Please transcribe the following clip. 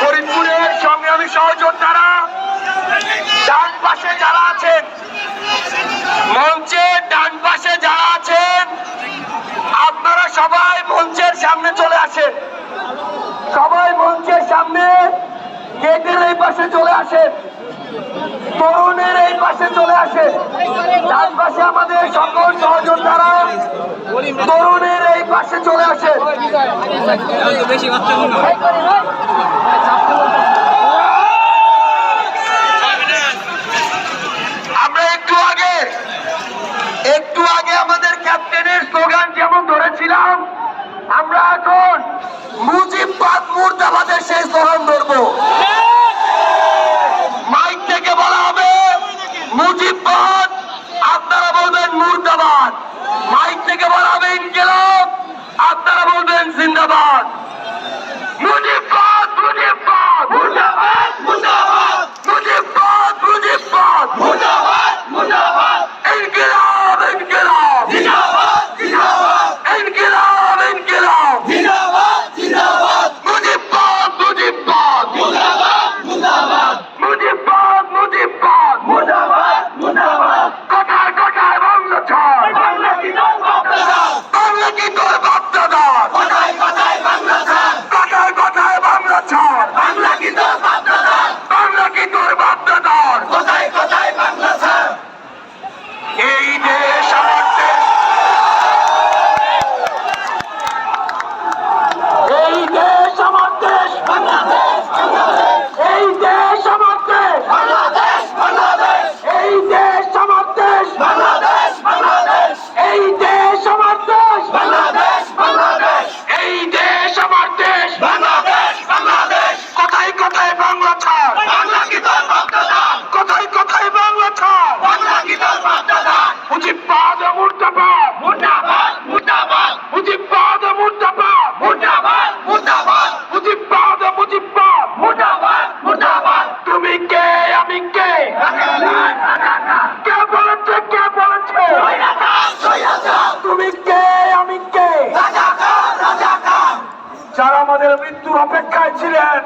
ফরিদপুরের ডান পাশে যারা আছেন মঞ্চে ডান পাশে যারা আছেন আপনারা সবাই মঞ্চের সামনে চলে আসেন। সবাই মঞ্চের সামনে গেটের এই পাশে চলে আসেন। তরুণের এই পাশে চলে আসে ডান পাশে আমাদের সকল সহযোদ্ধারা তরুণের এই পাশে চলে আসে আমাদের সেই ছিলেন